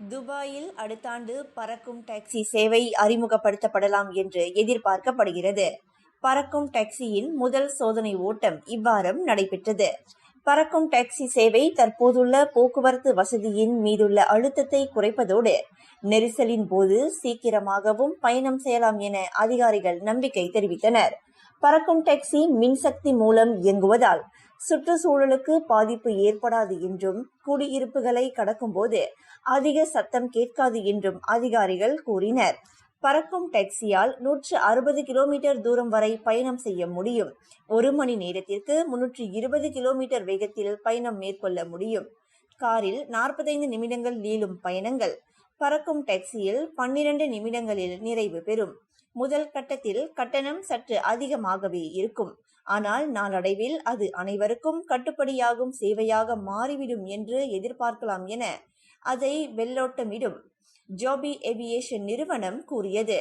துபாயில் அடுத்த ஆண்டு பறக்கும் டாக்ஸி சேவை அறிமுகப்படுத்தப்படலாம் என்று எதிர்பார்க்கப்படுகிறது. பறக்கும் டாக்ஸியின் முதல் சோதனை ஓட்டம் இவ்வாரம் நடைபெற்றது. பறக்கும் டாக்ஸி சேவை தற்போதுள்ள போக்குவரத்து வசதியின் மீதுள்ள அழுத்தத்தை குறைப்பதோடு நெரிசலின் போது சீக்கிரமாகவும் பயணம் செய்யலாம் என அதிகாரிகள் நம்பிக்கை தெரிவித்தனர். பறக்கும் டாக்ஸி மின்சக்தி மூலம் இயங்குவதால் சுற்றுச்சூழலுக்கு பாதிப்பு ஏற்படாது என்றும் குடியிருப்புகளை கடக்கும்போது அதிக சத்தம் கேட்காது என்றும் அதிகாரிகள் கூறினர். பறக்கும் டாக்ஸியால் நூற்று அறுபது கிலோமீட்டர் தூரம் வரை பயணம் செய்ய முடியும். ஒரு மணி நேரத்திற்கு முன்னூற்று இருபது கிலோமீட்டர் வேகத்தில் பயணம் மேற்கொள்ள முடியும். காரில் நாற்பத்தைந்து நிமிடங்கள் நீளும் பயணங்கள். பறக்கும் டாக்ஸியில் பன்னிரண்டு நிமிடங்களில் நிறைவு பெறும். முதல் கட்டத்தில் கட்டணம் சற்று அதிகமாகவே இருக்கும். ஆனால் நாளடைவில் அது அனைவருக்கும் கட்டுப்படியாகும் சேவையாக மாறிவிடும் என்று எதிர்பார்க்கலாம் என அதை வெள்ளோட்டமிடும். ஜோபி ஏவியேஷன் நிறுவனம் கூறியது.